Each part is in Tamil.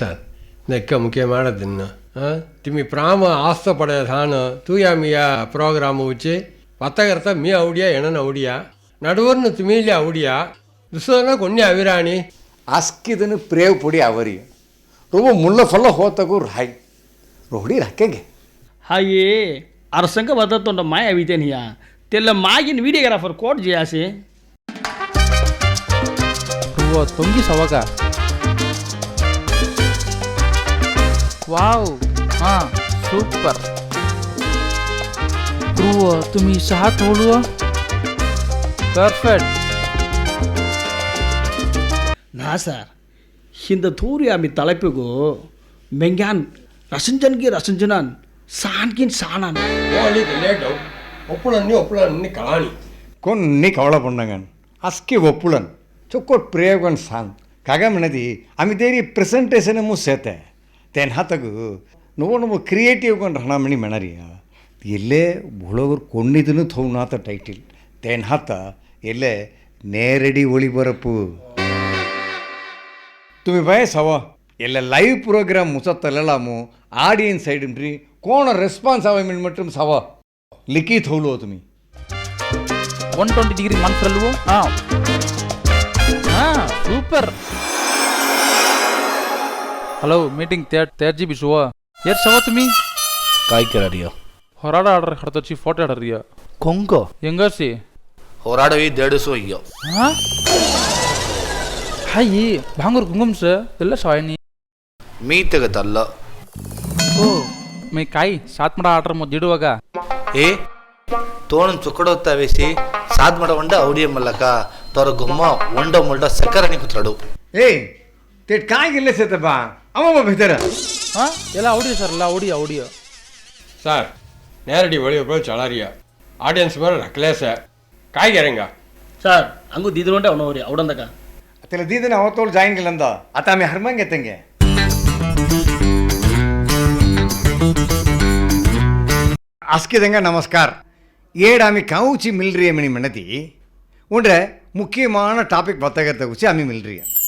சார் நெக்க முக்கியமான தின்னு திமி பிராம ஆஸ்தப்பட ஆசைப்படையதான் தூயா மியா ப்ரோக்ராம் வச்சு பத்தகரத்தை மீ அவுடியா என்னென்ன அவுடியா நடுவர்னு திமிலே அவுடியா துசோனா கொன்னி அவிராணி அஸ்கிதுன்னு பிரேவ் பொடி அவரியும் ரொம்ப முள்ள ஃபுல்ல ஹோத்தகு ராய் ரொடி ரக்கேங்க ஹாயே அரசங்க வதத்தோண்ட மாய அவிதேனியா தெல்ல மாயின் வீடியோகிராஃபர் கோட் ஜியாசி ரொம்ப தொங்கி சவகா वाव हां सुपर ध्रुव तुम्ही सात हळूव பர்ஃபெக்ட் నా సార్ హింద తూరి ఆమె తలపుకు మెంగాన్ రసించన్కి రసించనాన్ సాన్కి సానాన్ వాళ్ళకి లేట్ ఒప్పులన్నీ ఒప్పులన్నీ కాని కొన్ని కవలపండగాను అస్కి ఒప్పులన్ చొక్కో ప్రేగన్ సాన్ కాగా మనది ఆమె దేరి ప్రెసెంటేషన్ ఏమో సేతే தென்னத்துக்கு நம்ம நம்ம கிரியேட்டிவ்க்கு ரணாமணி பண்ணி எல்லே உழவர் கொன்னிதுன்னு தோணாத்த டைட்டில் ஹாத்தா எல்லே நேரடி ஒளிபரப்பு துமி பய சவா எல்லா லைவ் ப்ரோக்ராம் முசத்தலாமோ ஆடியன்ஸ் சைடுன்றி கோண ரெஸ்பான்ஸ் ஆவமின் மட்டும் சவா லிக்கி தோலுவோ துமி ஒன் டுவெண்ட்டி டிகிரி மந்த் சொல்லுவோம் ஆ சூப்பர் ಹಲೋ ಮೀಟಿಂಗ್ ತೇಟ್ ತೇರ್ಜಿ ಬಿಸುವ ಏರ್ ಸವ ತುಮಿ ಕಾಯ್ಕರ ರಿಯ ಹೊರಾಡ ಫೋಟೋ ಆಡ್ರ ರಿಯ ಕೊಂಗ ಹೆಂಗಸಿ ಹೋರಾಡ ಈ ದೇಡಿಸು ಅಯ್ಯೋ ಹಾ ಹಾಯಿ ಭಾಂಗುರ್ ಕುಂಗುಮ್ಸ ಎಲ್ಲ ಸಾಯನಿ ಮೀ ತೆಗತಲ್ಲ ಓ ಮೈ ಕಾಯಿ ಸಾತ್ ಮಾಡ ಆಡ್ರ ಮೊದ್ದಿಡುವಾಗ ಏ ತೋಣ ಚುಕ್ಕಡೋತ್ತಾವೇಸಿ ಸಾದ್ ಮಾಡ ಹೊಂಡ ಅವಡಿಯ ಮಲ್ಲಕ ತೊರ ಗುಮ್ಮ ಒಂಡ ಮೊಲ್ಡ ಸಕ್ಕರಣಿ ಕುತ್ರಡು ಏಯ್ தேட் காய்க்கு இல்லை சேர்த்தப்பா ஆமாம்ப்பா பேசுகிறேன் ஆ எல்லாம் ஆடியோ சார் எல்லாம் ஆடியோ ஆடியோ சார் நேரடி வழியை போய் சலாரியா ஆடியன்ஸ் மேல ரக்லேசா காய்கறங்க சார் அங்கே தீதுனோட அவனை ஒரு அவடந்தக்கா அத்தில தீதுன அவத்தோடு ஜாயின் இருந்தா அத்தாமே ஹர்மங்க எத்தங்க அஸ்கிதங்க நமஸ்கார் ஏடாமி கவுச்சி மில்றிய மணி மனதி முக்கியமான டாபிக் பத்தகத்தை குச்சி அமி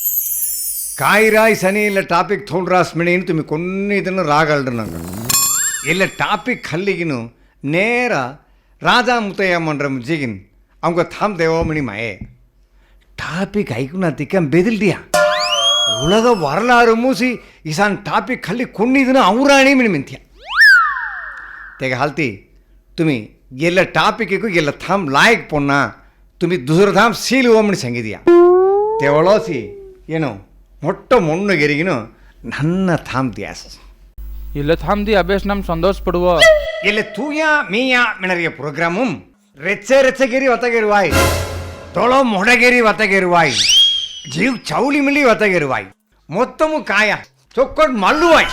ಕಾಯಿರಾಯ್ ಸನಿ ಇಲ್ಲ ಟಾಪಿಕ್ ಥೌಂಡ್ರಾಸ್ಮಿಣಿನ ತುಮಿ ಕೊನ್ನೆ ಇದನ್ನು ರಾಗಲ್ರು ನಂಗೆ ಎಲ್ಲ ಟಾಪಿಕ್ ಹಲ್ಲಿಗಿನು ನೇರ ರಾಜಾ ಮುತ್ತಯ್ಯಮ್ಮನ್ರ ಮುಜ್ಜಿಗಿನ್ ಅವಂಗ ಥಾಮ್ ದೇವಮಣಿ ಮಾಯೆ ಟಾಪಿಕ್ ಐಕುನ ತಿಕ್ಕ ಬೆದಿಲ್ದಿಯಾ உலக வரலாறு மூசி இசான் ಟಾಪಿಕ್ ಅಲ್ಲಿ ಕೊಣ್ಣಿದನ ಅವರಾಣಿ ಮಿಣಿಮಿಂತ್ಯ ತೆಗೆ ಹಾಲ್ತಿ ತುಮಿ ಎಲ್ಲ ಟಾಪಿಕಿಗೂ ಎಲ್ಲ ಥಾಮ್ ಲಾಯಕ್ ಪೊನ್ನ ತುಮಿ ದುಸರ ಥಾಮ್ ಸೀಲ್ ಓಮಣಿ ಸಂಗಿದೀಯ ತೆವಳೋಸಿ ಏನು ಮೊಟ್ಟ ಮಣ್ಣು ಗೆರಿಗಿನೂ ನನ್ನ ಥಾಮ್ತಿಯಾಸ ಇಲ್ಲ ಥಾಮ್ದಿ ಅಭ್ಯಾಸ ನಮ್ ಸಂತೋಷ ಪಡುವ ಇಲ್ಲಿ ತೂಯ ಮೀಯ ಮಿಣರಿಯ ಪ್ರೋಗ್ರಾಮು ರೆಚ್ಚೆ ರೆಚ್ಚಗಿರಿ ಒತ್ತಗಿರುವಾಯ್ ತೊಳೋ ಮೊಡಗಿರಿ ಒತ್ತಗಿರುವಾಯ್ ಜೀವ್ ಚೌಳಿ ಮಿಳಿ ಒತ್ತಗಿರುವಾಯ್ మొత్తము కాయ చొక్కడు మల్లువాయ్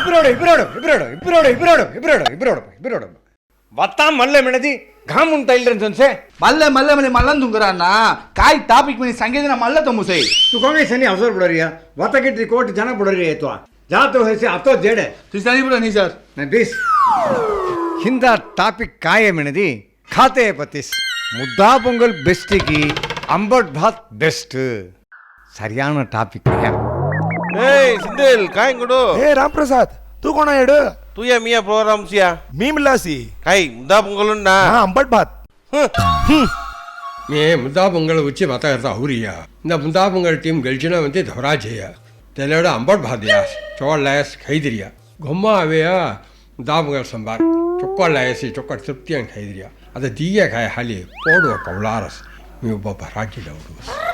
ఇబ్బరోడు ఇబ్బరోడు ఇబ్బరోడు ఇబ్బరోడు ఇబ్బరోడు ఇబ్బరోడు ఇబ్బరోడు ఇబ్బరోడు வத்தா மல்ல மினதி காமுன் தைலன் சொன்சே மல்ல ಮಲ್ಲೆ ಮನೆ துங்குறானா ಅಣ್ಣ டாபிக் ಟಾಪಿಕ್ ಮನೆ மல்ல ಮಲ್ಲ ತಮ್ಮುಸೈ तू कांग्रेस सनी अवसर पडरिया वता किती कोटी जन पडरिया तो जातो हेसे अतो जेडे ತುಸಾನಿ ಬುಡ ನೀ ಸರ್ ನಾನು ಪ್ಲೀಸ್ ಹಿಂದ ಟಾಪಿಕ್ ಕಾಯಮಿನದಿ ಖಾತೆ பத்திஸ் ಮುದ್ದಾ பொங்கல் ಬೆಸ್ಟಿಗೆ அம்பட் ಭಾತ್ பெஸ்ட் சரியான ಟಾಪಿಕ್ ಏಯ್ ಸಿದ್ದಿಲ್ ಕಾಯಂಗುಡು ಏ ರಾಮ್ ಪ್ರಸಾದ್ ತೂಕೋಣ எடு तू या मिया प्रोग्राम से मी मिला सी कहीं मुद्दा पंगल ना हाँ अंबट बात हम्म ये मुद्दा पंगल उच्च बाता करता हो ना मुद्दा पंगल टीम गलचना में ते धोरा जे अंबट बात या चौड़ लायस खाई दिया घुमा आवे या मुद्दा संभाल चौकड़ लायस ही चौकड़ सुप्तियां खाई दिया अत दिया खाए हाले पौड़ो कमलारस मैं बाबा राजी लाऊंगा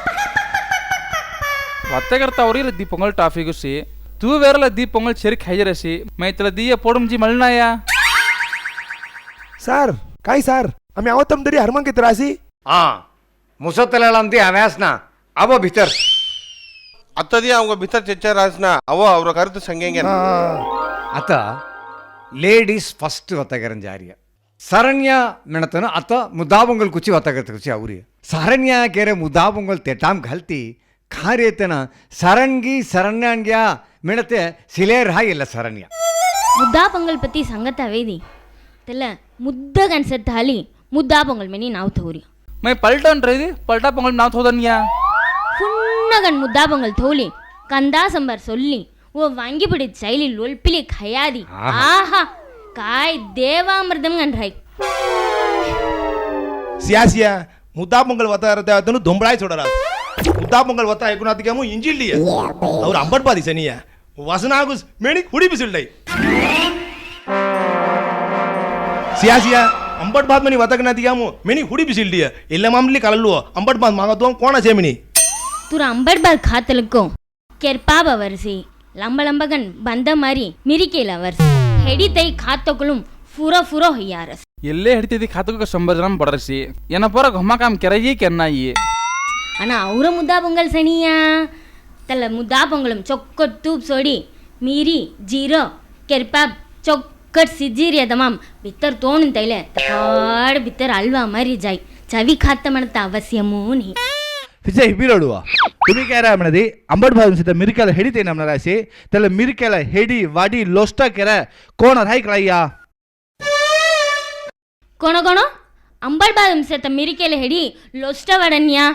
बाते करता हो रही लड़ी पंगल ट्राफिक ತೂವೆರಲ ದೀಪೊಂಗಲ್ ಶರಿಕ್ ಹೈಜರಸಿ ಮೈತಲ ದೀಯ ಪೋಡಂಜಿ ಮಲ್ನಾಯ ಸಾರ್ काय सार आम्ही आहोत तरी हरमन कितरासी ಆ ಮುಸತ್ತಲಂತಿ ಅವಾಸ್ನ ಅವ ಭಿತರ್ ಅತ್ತದಿ அவங்க பித்தர் செச்சராஸ்ನ ಅವ ಅವರ ಕರೆದು ಸಂಗೇಂಗೆ ಅತ ಲೇಡೀಸ್ ಫಸ್ಟ್ ವತಗರಂ ಜಾರಿಯ ಸರಣ್ಯ ಮೆಣತನ ಅತ ಮುದಾಬಂಗಲ್ ಕುಚಿ ವತಗತ ಕುಚಿ ಅವ್ರಿ ಸರಣ್ಯ ಕೇರೆ ಮುದಾಬಂಗಲ್ ತೆಟಾಮ್ ಘಲ್ತಿ காரியத்தை நான் சரண்கி சரண்யான்கியா மினத்த சிலேரா இல்லை சரண்யா முத்தா பொங்கல் பற்றி சங்கத்தை வேதி தெல முத்த கன்செர்ட் தாலி பொங்கல் மணி நான் தோரி மை பல்டான்றது பல்டா பொங்கல் நான் தோதன்யா புன்னகன் முத்தா பொங்கல் தோலி கந்தா சம்பர் சொல்லி ஓ வாங்கி பிடி செயலில் ஒல்பிலி கையாதி ஆஹா காய் தேவாமிர்தம் என்றாய் சியாசியா முத்தா பொங்கல் வத்தாரத்தை தும்பளாய் சொல்றாரு தாப்பங்கள் வத்தா ஏகுநாத்திகமும் இஞ்சி இல்லையே அவர் அம்பட்பாதி செனிய வசனாகுஸ் மேனி குடிபிஸ் இல்லை சியாசியா அம்பட் பாத் மணி வத்தக குடிபி சில்டிய இல்ல மாமலி கலல்லுவோ அம்பட் பாத் மாகத்துவம் கோண சேமினி துரு அம்பட் பாத் காத்தலுக்கும் கெர்பாப வரிசி லம்பலம்பகன் வந்த மாதிரி மிரிக்கையில் அவர் ஹெடித்தை காத்தக்குளும் ஃபுர ஃபுரோ ஹியாரஸ் எல்லே ஹெடித்தை காத்துக்கு சம்பரம் படரசி என போற கம்மா காம் கிரையே கென்னாயே ஆனால் அவரும் முத்தா பொங்கல் சனியா தல்ல முத்தா பொங்கலும் சொக்கட் தூப் சொடி மீரி ஜீரோ கெர்பாப் சொக்கட் சிஜீர் எதமாம் பித்தர் தோணும் தைல தாடு பித்தர் அல்வா மாதிரி ஜாய் சவி காத்த மனத்த அவசியமும் நீ விஜய் வீரோடுவா துணிக்கேரா மனதி அம்பட் பாதம் சித்த மிருக்கல ஹெடி தேனம் நராசி தெல்ல மிருக்கல ஹெடி வடி லொஸ்டா கேர கோணர் ஹை கிளையா கோண கோணம் அம்பட் பாதம் சித்த மிருக்கல ஹெடி லொஸ்டா வடன்யா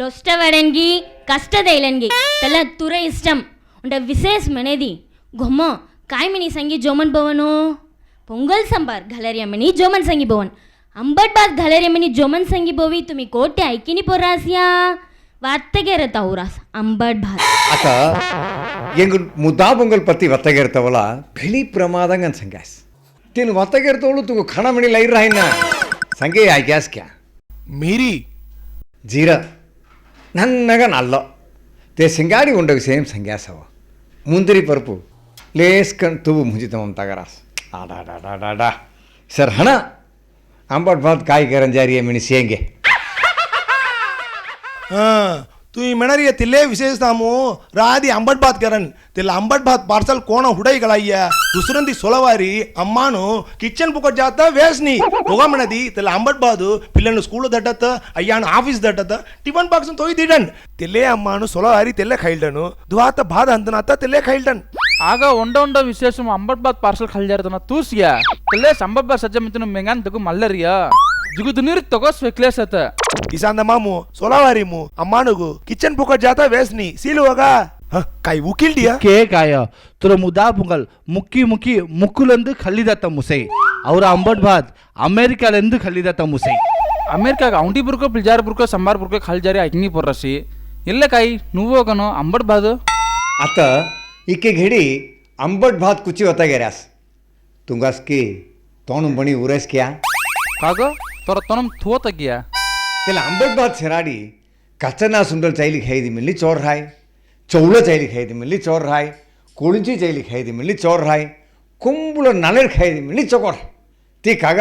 లొష్టవడంగి కష్టదైలంగి తెల్ల తుర ఇష్టం ఉండ విశేషమనేది గొమ్మ కాయమిని సంగి జోమన్ భవను పొంగల్ సంబార్ గలరియమని జోమన్ సంగి భవన్ అంబట్బాద్ గలరియమని జోమన్ సంగి భోవి తుమి కోటి ఐకిని పొరాసియా வர்த்தகர தௌராஸ் ಅಂಬಡ್ಬಾದ್ ಅಕ್ಕ ಎಂಗು ಮುದ್ದಾ ಪೊಂಗಲ್ ಪತ್ತಿ ವರ್ತಗಿರ್ತವಲ್ಲ ಬೆಳಿ ಪ್ರಮಾದಂಗ ಸಂಗ್ಯಾಸ್ ತಿನ್ ವರ್ತಗಿರ್ತವಳು ತು ಖಣ ಮಣಿ ಲೈರ್ ರಾಹಿನ ಸಂಗೆ ಆ ಗ್ಯಾಸ್ ಕ್ಯಾ ಮೀರಿ ಜೀರಾ నన్నగా నల్లో తే సింగాడి ఉండవు సేమ్ సంగ్యాసవ ముందరి పరుపు లేస్కన్ తువ్వు ముంజితం తగరాస్ ఆడాడాడాడా ಸರ್ ಹಣ ಅಂಬಟ್ ಬಾತ್ ಕಾಯಿ ಮಿಣಿ ಸೇಂಗೆ तुवेनर तिल्ले विशेषतामो राधि अंबट बात करन तिल अंबट बात पार्सल कोण हुडई गलाइया दुसरंदी सोलवारी अम्मानु కిచెన్ పుకట్ జాత వేస్ని పొగమనది తెల్ల అంబట్ బాదు పిల్లలను స్కూల్ దట్టత అయ్యాను ఆఫీస్ దట్టత టిఫన్ బాక్స్ తోయి తిడన్ తెల్లే అమ్మాను సొలహారి తెల్ల ఖైల్డను దువాత బాధ అంతనాత తెల్లే ఖైల్డన్ ಆಗ ಒಂಡ ಒಂಡ ವಿಶೇಷ ಅಂಬಟ್ ಬಾತ್ ಪಾರ್ಸಲ್ ಖಲ್ಜಾರ್ದನ ತೂಸ್ಯ ಇಲ್ಲೇ ಸಂಬಬ್ಬ ಸಜ್ಜ ಮಿತನು ಮೆಂಗನ್ ತಗು ಮಲ್ಲರಿಯ ಜಿಗುದು ತಗೋಸ್ ವಿಕ್ಲೇಶತ ಇಸಾಂದ ಮಾಮು ಸೋಲಾವಾರಿ ಮು ಅಮ್ಮಾನುಗು ಕಿಚನ್ ಪುಕ ಜಾತ ವೇಸ್ನಿ ಸೀಲುವಾಗ ಕಾಯಿ ಉಕಿಲ್ಡಿಯ ಕೇ ಕಾಯ ತುರ ಮುದಾ ಪುಂಗಲ್ ಮುಕ್ಕಿ ಮುಕ್ಕಿ ಮುಕ್ಕುಲೆಂದು ಕಲ್ಲಿದತ್ತ ಮುಸೈ ಅವರ ಅಂಬಟ್ ಬಾದ್ ಅಮೇರಿಕಾಲೆಂದು ಕಲ್ಲಿದತ್ತ ಮುಸೈ ಅಮೇರಿಕಾಗ ಔಂಟಿ ಬುರ್ಕೋ ಪಿಲ್ಜಾರ್ ಬುರ್ಕೋ ಸಂಬಾರ್ ಬುರ್ಕೋ ಖಲ್ ಜಾರಿ ಐಕ್ನಿ ಪೊರ್ರಸಿ ಇಲ್ಲ ಕಾಯಿ ನುವ್ವು ಹೋಗೋನು ಅಂಬಟ್ ಬಾದು ಆತ ಈಕೆ ಘಿಡಿ ಅಂಬಟ್ ಭಾತ್ ಕುಚಿ ಹೊತ್ತಾಗೆರ್ಯಾಸ್ ತುಂಗಾಸ್ಕಿ ತೋಣ ಬಣಿ ಉರೇಸ್ಕ್ಯಾ ಕಾಗೋ તરતનો થો ગયા પેલા અંબોધબાદ શેરાડી કચ્છના સુંદર ચૈલી ખાઈથી મિલી ચોરહાય ಚೌಳ ಚೈಲಿ ಖೈದಿ ಮಿಲ್ಲಿ ಚೋರ್ ರಾಯ್ ಕುಳಿಂಚಿ ಚೈಲಿ ಖೈದಿ ಮಿಲ್ಲಿ ಚೋರ್ ರಾಯ್ ಕುಂಬುಳ ನಲರ್ ಖೈದಿ ಮಿಲ್ಲಿ ಚಕೋರ್ ತೀಕಾಗ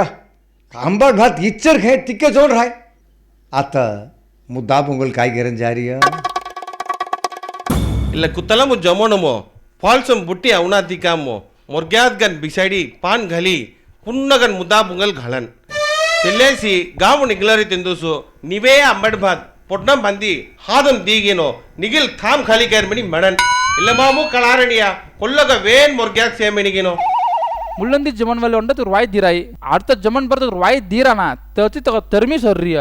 ಕಾಂಬಾಡ್ ಭಾತ್ ಇಚ್ಚರ್ ಖೈ ತಿಕ್ಕೆ ಚೋರ್ ರಾಯ್ ಆತ ಮುದ್ದಾ ಪೊಂಗಲ್ ಕಾಯ್ಗಿರನ್ ಜಾರಿಯ ಇಲ್ಲ ಕುತ್ತಲಮು ಜಮೋಣಮೋ ಫಾಲ್ಸಂ ಬುಟ್ಟಿ ಅವನಾ ತಿಕಾಮೋ ಮೊರ್ಗ್ಯಾದ್ಗನ್ ಬಿಸೈಡಿ ಪಾನ್ ಘಲಿ ಪುನ್ನಗನ್ ಮುದ್ದಾ ಪೊಂಗಲ್ ಘಳನ್ పెళ్ళేసి గాము నిగిలరి తిందుసు నివే అంబడి బాద్ పొట్నం పంది హాదం దీగేనో నిగిల్ కామ్ ఖాళీ కైర్మణి మెడన్ ఇల్లమాము కళారణియ కొల్లగ వేన్ మొర్గ్యాక్ సేమినిగినో ಮುಳ್ಳಂದಿ ಜಮನ್ ವಲ್ಲ ಉಂಡ ತುರ್ ವಾಯ್ ದಿರಾಯಿ ಅರ್ಥ ಜಮನ್ ಬರ್ದ ವಾಯ್ ದಿರಾನ ತಚಿ ತಗ ತರ್ಮಿ ಸರ್ರಿಯ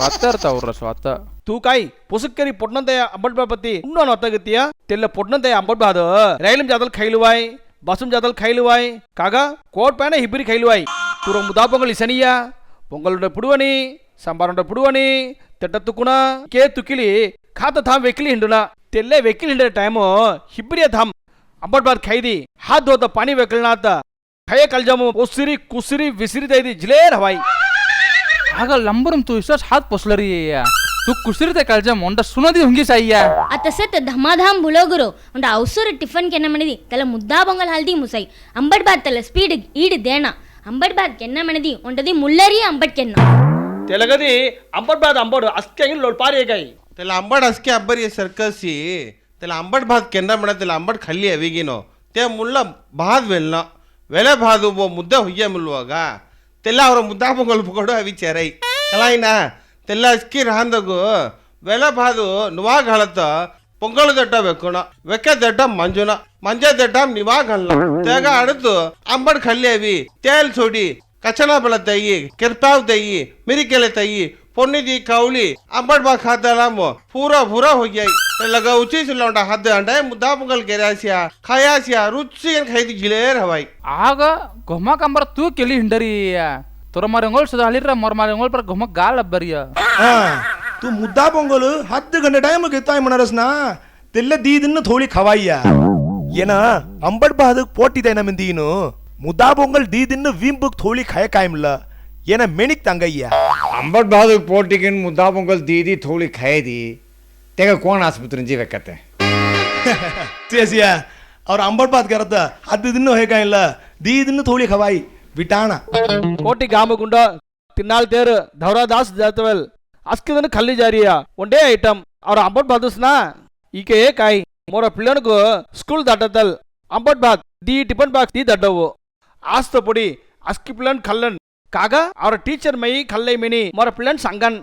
ಮಾತಾ ಇರ್ತಾವ್ರ ಸ್ವಾತ ತೂಕಾಯಿ ಪುಸುಕ್ಕರಿ ಪೊಟ್ನಂತೆಯ ಅಂಬಡ್ಬಾ ಪತಿ ಇನ್ನೊಂದು ಅರ್ಥಗತಿಯ ತೆಲ್ಲ ಪೊಟ್ನಂತೆಯ ಅಂಬಡ್ಬಾದ ರೈಲಂ ಜಾದಲ್ ಖೈಲುವಾಯ್ ಬಸ್ಸಂ ಜಾದಲ್ ಖೈಲುವಾಯ್ ಕಾಗ ಕೋಟ್ ಪ್ಯಾನ ಇಬ್ಬರಿ ಖೈಲುವಾಯ್ ತುರ ಮುದಾಪಗಳು ಇಸನಿಯ ಪೊಂಗಲುಂಡ ಪುಡುವನಿ ಸಾಂಬಾರುಂಡ ಪುಡುವನಿ ತೆಟ್ಟ ತುಕುಣ ಕೇ ತುಕಿಲಿ ಖಾತ ಥಾಮ್ ವೆಕ್ಲಿ ಹಿಂಡುನ ತೆಲ್ಲೆ ವೆಕ್ಲಿ ಹಿಂಡ ಟೈಮು ಹಿಬ್ರಿಯ ಥಾಮ್ ಅಂಬಟ್ ಬಾದ್ ಖೈದಿ ಹಾತ್ ಹೋದ ಪಾನಿ ವೆಕ್ಲನಾತ ಖಯ ಕಲ್ಜಾಮು ಉಸಿರಿ ಕುಸಿರಿ ವಿಸಿರಿ ತೈದಿ ಜಿಲೇರ್ ಹವಾಯಿ ಆಗ ಲಂಬರಂ ತು ವಿಶ್ವಾಸ ಹಾತ್ ಪೊಸ್ಲರಿ तू कुसरते काळजा मोंडा सुनदी हुंगी साईया आता सत धमाधाम बुलोगुरो उंडा अवसर टिफन केना मणिदी त्याला मुद्दा बंगल हल्दी मुसाई अंबट बात त्याला स्पीड ईड देना అంబడ్బాద్ కెన్నమనేది ఉంటది ముల్లరి అంబడ్ కెన్న తెలగది అంబడ్బాద్ అంబడు అస్కెంగి లోడ్ పారేగాయి తెల అంబడ్ అస్కే అబ్బరి సర్కసి తెల అంబడ్ బాద్ కెన్నమణ తెల అంబడ్ ఖల్లి అవిగినో ತೆ ಮುಳ್ಳ ಬಾದ್ ವೆಲ್ಲ ವೆಲೆ ಬಾದು ಒಬ್ಬ ಮುದ್ದೆ ಹುಯ್ಯ ಮುಲ್ವಾಗ ತೆಲ್ಲ ಅವರ ಮುದ್ದಾಪ ಕೊಲ್ಪಕೊಡು ಅವಿ ಚೆರೈ ಕಲಾಯಿನ ತೆಲ್ಲ ಅಸ್ಕಿ ರಾಂದಗು ವೆಲೆ ಬಾದು ನುವಾಗ ಹಳತ ಪೊಂಗಲು ದಡ್ಡ ವೆಕ್ಕಣ ವೆಕ್ಕ ದಡ್ಡ ಮಂಜುನ ಮಂಜಾ ದಡ್ಡ ನಿವಾಗ निवा घालना तेगा ತೇಲ್ ಸೋಡಿ खाल्ली हवी ತಯಿ सोडी ತಯಿ बळ तयी किरपाव ಕೌಲಿ ಅಂಬಡ್ ಬಾ ಪೂರ ಪೂರ ಹೋಗ್ಯಾಯ್ ಲಗ ಉಚಿ ಮುದ್ದಾ ಪೊಂಗಲ್ ಖಯಾಸಿಯ ರುಚಿ ಹವಾಯ್ ಆಗ ಗೊಮ್ಮ ಕಂಬರ ತೂ ಕೆಲಿ ಹಿಂಡರಿ ಸುದ ಹಳಿರ ಗೊಮ್ಮ ಮುದ್ದಾ ಪೊಂಗಲ್ ಹತ್ತು ಗಂಟೆ ಟೈಮ್ ಗೆತ್ತಾಯ್ ಮನರಸ್ನ ಥೋಳಿ ಖವಾಯ್ಯ ಏನ ಅಂಬಡ್ ಬಹದಗ್ ಪೋಟಿದೆ ನಮ್ಮಿಂದೀನು ಮುದಾಬೊಂಗಲ್ ದೀದಿನ್ನು ವೀಂಬುಕ್ ಥೋಳಿ ಖಾಯ ಕಾಯಮ್ಲ ಏನ ಮೆಣಿಕ್ ತಂಗಯ್ಯ ಅಂಬಡ್ ಬಹದಗ್ ಪೋಟಿಗಿನ್ ಮುದಾಬೊಂಗಲ್ ದೀದಿ ಥೋಳಿ ಖಾಯದಿ ತೆಗ ಕೋಣ ಆಸ್ಪತ್ರೆ ಜೀವಕತ್ತೆ ಸೇಸಿಯ ಅವ್ರ ಅಂಬಡ್ ಬಾತ್ ಕರತ್ತ ಅದ್ದಿನ್ನು ಹೇಗಾಯಿಲ್ಲ ದೀದಿನ್ನು ಥೋಳಿ ಖವಾಯಿ ಬಿಟಾಣ ಕೋಟಿ ಗಾಮಗುಂಡ ತಿನ್ನಾಳ್ ತೇರು ಧೌರಾದಾಸ್ ಜಾತವಲ್ ಅಸ್ಕಿದನ್ನು ಕಲ್ಲಿ ಜಾರಿಯ ಒಂದೇ ಐಟಮ್ ಅವ್ರ ಅಂಬಡ್ ಬಾದಸ್ನ ಈಕೆ ಕಾಯಿ మరో పిల్లలకు స్కూల్ దట్టతల్ అంబట్ బాగ్ ది టిఫన్ బాక్స్ ది దట్టవు ఆస్తపొడి అస్కి పిల్లన్ కల్లన్ కాగా అవర టీచర్ మై కల్లై మిని మరో పిల్లన్ సంగన్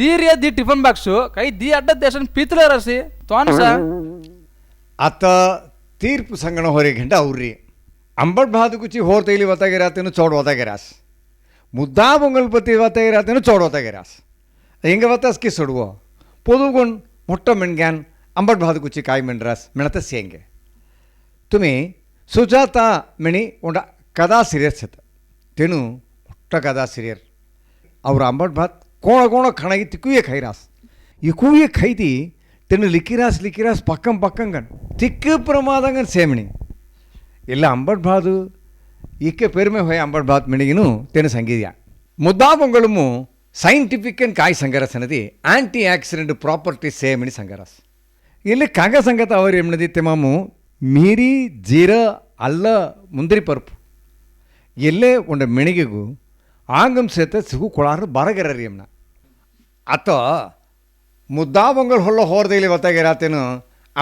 దిరియా ది టిఫన్ బాక్స్ కై ది అడ్డ దేశం పీతుల రసి తోన సార్ అత ತೀರ್ಪು ಸಂಗಣ ಹೊರಗಂಡ ಅವ್ರಿ ಅಂಬಟ್ ಬಾದಕುಚಿ ಹೋರ್ ತೈಲಿ ವತಾಗಿರಾತೇನು ಚೋಡ್ ವತಾಗಿರಾಸ್ ಮುದ್ದಾ ಬೊಂಗಲ್ಪತಿ ವತಾಗಿರಾತೇನು ಚೋಡ್ ವತಾಗಿರಾಸ್ ಹೆಂಗೆ ವತಾಸ್ ಕಿಸ್ ಹೊಡುವ ಪೊದುಗೊಂಡು ಮೊಟ್ಟ ಮೆಣ್ಗ್ಯಾನ್ અંબટ કુચી કાયમન રસ મિણત સેંગે తుమి సుజాత మిణి ఉండ ಕದಾ ಸಿರಿಯರ್ ಸತ ತೆನು ಮೊಟ್ಟ ಕದಾ ಸಿರಿಯರ್ ಅವ್ರ ಅಂಬಟ್ ಭಾತ್ ಕೋಣ ಕೋಣ ಖಣಗಿ ತಿಕ್ಕುವೆ ಖೈರಾಸ್ ಇಕ್ಕುವೆ ಖೈದಿ ತೆನು ಲಿಕಿರಾಸ್ ಲಿಕಿರಾಸ್ ಪಕ್ಕಂ ಪಕ್ಕಂಗನ್ ತಿಕ್ಕು ಪ್ರಮಾದಂಗನ್ ಸೇಮಣಿ ಇಲ್ಲ ಅಂಬಟ್ ಬಾದು ಇಕ್ಕೆ ಪೆರುಮೆ ಹೊಯ ಅಂಬಟ್ ಬಾತ್ ಮಿಣಿಗಿನು ತೆನು ಸಂಗೀತ ಮುದ್ದಾಪಂಗಳುಮು ಸೈಂಟಿಫಿಕ್ ಅಂಡ್ ಕಾಯ್ ಸಂಗರಸ್ ಅನ್ನದಿ ಆಂಟಿ ಆಕ್ಸಿಡೆಂಟ್ ಪ್ರಾಪರ್ಟಿ ಸೇಮಣಿ ಸಂಗರಸ್ ಇಲ್ಲಿ కాగా ಸಂಗತ అవరు ఏమినదైతే ಮಾಮು ಮೀರಿ ಜೀರ ಅಲ್ಲ ಮುಂದ್ರಿ ಪರ್ಪು ಎಲ್ಲೇ ಒಂದು ಮೆಣಿಗೆಗೂ ಆಂಗಂ ಸೇತ ಸಿಗು ಕೊಳಾರ ರೀ ಎಮ್ನ ಅತ ಮುದ್ದಾ ಬಂಗಲ್ ಹೊಳ್ಳ ಹೋರ್ದಲ್ಲಿ ಗೊತ್ತಾಗಿರತ್ತೇನು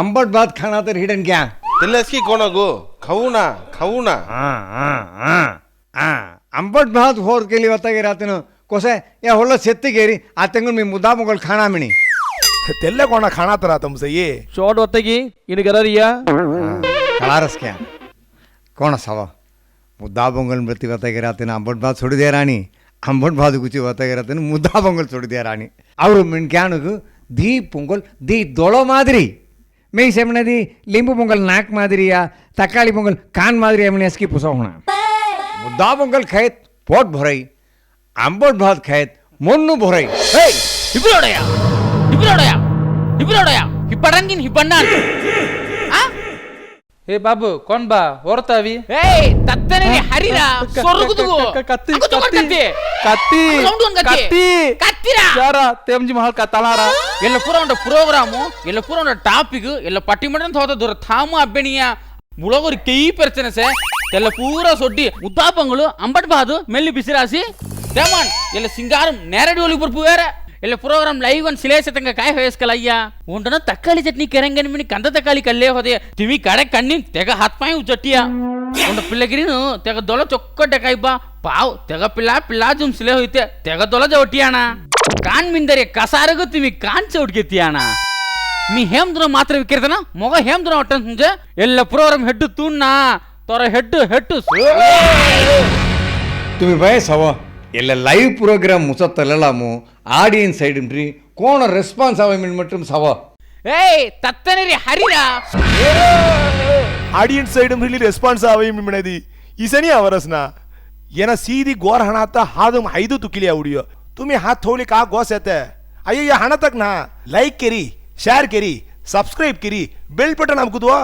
ಅಂಬಟ್ ಬಾತ್ ಖಾನಾತರ್ ಹಿಡನ್ ಗ್ಯಾ ತಿಲ್ಲಸ್ಕಿ ಕೊಣಗು ಖೌನ ಖೌನ ಅಂಬಟ್ ಬಾತ್ ಹೋರ್ದಲ್ಲಿ ಗೊತ್ತಾಗಿರತ್ತೇನು ಕೊಸೆ ಯಾ ಹೊಳ್ಳ ಸೆತ್ತಿಗೇರಿ ಆ ತೆಂಗು ಮೀ ಮುದ್ದಾ ಬಂಗಲ್ ಖಾನಾ ಮಿಣಿ తెల్ల కొండ ఖాణాతరా తమ్సయ్యి చోటు వత్తకి ఇనకరరియా ಕಳಾರಸ್ಕ್ಯಾ ಕೋಣ ಸವ ಮುದ್ದಾ ಬೊಂಗಲ್ ಮೃತಿ ಗೊತ್ತಾಗಿರತ್ತೇನೆ ಅಂಬಟ್ ಬಾದ್ ಸುಡಿದೆ ರಾಣಿ ಅಂಬಟ್ ಬಾದ್ ಗುಚಿ ಗೊತ್ತಾಗಿರತ್ತೇನೆ ಮುದ್ದಾ ಬೊಂಗಲ್ ಸುಡಿದೆ ರಾಣಿ ಅವರು ಮಿಣ್ಕ್ಯಾನಿಗೆ ದಿ ಪೊಂಗಲ್ ದಿ ದೊಳೋ ಮಾದರಿ மெய் செம்னதி லிம்பு பொங்கல் நாக் மாதிரியா தக்காளி பொங்கல் கான் மாதிரி எம்னேஸ்கி புசோகணா முத்தா பொங்கல் கைத் போட் பொறை அம்போட் பாத் கைத் மொன்னு பொறை ஏய் இவ்வளோடையா பாபு கொன்பா ஓரத்தாவி ஏய் தத்தனே கத்தலாரா இல்ல புற உண்ட புரோகிராம இல்ல புற உண்ட டாபிக் இல்ல பட்டி மட்டும் தோத தூர தாமு அப்பனியா முளக பிரச்சனை சே தெல்ல பூரா சொட்டி முத்தாப்பங்களு அம்பட் பாது மெல்லி பிசிராசி தேமான் இல்ல சிங்காரம் நேரடி ஒலி பொறுப்பு வேற ಇಲ್ಲ ಪ್ರೋಗ್ರಾಮ್ ಲೈವ್ ಒಂದು ಶಿಲೇಸತಂಗ ಕಾಯಿ ಹೊಯಸ್ಕಲ್ಲ ಅಯ್ಯ ಉಂಡನ ತಕ್ಕಾಳಿ ಚಟ್ನಿ ಕೆರಂಗನ ಮಿನಿ ಕಂದ ತಕ್ಕಾಳಿ ಕಲ್ಲೇ ಹೋದೆ ತಿವಿ ಕಡೆ ಕಣ್ಣಿನ ತೆಗ ಹತ್ಪಾಯಿ ಜಟ್ಟಿಯ ಉಂಡ ಪಿಲ್ಲಗಿರಿನು ತೆಗ ದೊಲ ಚೊಕ್ಕಟ್ಟೆ ಕಾಯ್ಬಾ ಪಾವ್ ತೆಗ ಪಿಲ್ಲ ಪಿಲ್ಲ ಜುಮ್ ಸಿಲೆ ಹೋಯ್ತೆ ತೆಗ ದೊಲ ಜವಟಿಯಾಣ ಕಾನ್ ಮಿಂದರೆ ಕಸಾರಗು ತಿವಿ ಕಾನ್ ಚೌಟ್ಗೆತಿಯಾಣ మీ హేమదురం మాత్ర విక్రేతనా మొగ హేమదురం అట్టనుంచే ఎల్ల ప్రోగ్రామ్ హెడ్ తూన్నా తొర హెడ్ హెడ్ तुम्ही वयस हवं याला लाईव्ह प्रोग्राम मुसत लामू ஆடியன்ஸ் சைடுன்றி கோணம் ரெஸ்பான்ஸ் ஆவாமின் மட்டும் சவா ஏய் தத்தனரி ஹரிரா ಆಡಿಯನ್ಸ್ ಸೈಡ್ ಇಲ್ಲಿ ರೆಸ್ಪಾನ್ಸ್ ಆವೈ ಮಿಣದಿ ಇಸನಿ ಅವರಸ್ನ ಏನ ಸೀದಿ ಗೋರ್ ಹಣ ಆತ ಹಾದು ಐದು ತುಕಿಲಿ ಅವಡಿಯೋ ತುಮಿ ಹಾತ್ ಹೋಗ್ಲಿಕ್ಕೆ ಆ ಗೋಸ್ ಎತ್ತೆ ಅಯ್ಯಯ್ಯ ಹಣ ತಕ್ನಾ ಲೈಕ್ ಕೆರಿ ಶೇರ್ ಕೆರಿ ಸಬ್ಸ್ಕ್ರೈಬ್ ಕೆರಿ ಬೆಲ್ ಬಟನ್ ಅಮ್ಕುದ್ವಾ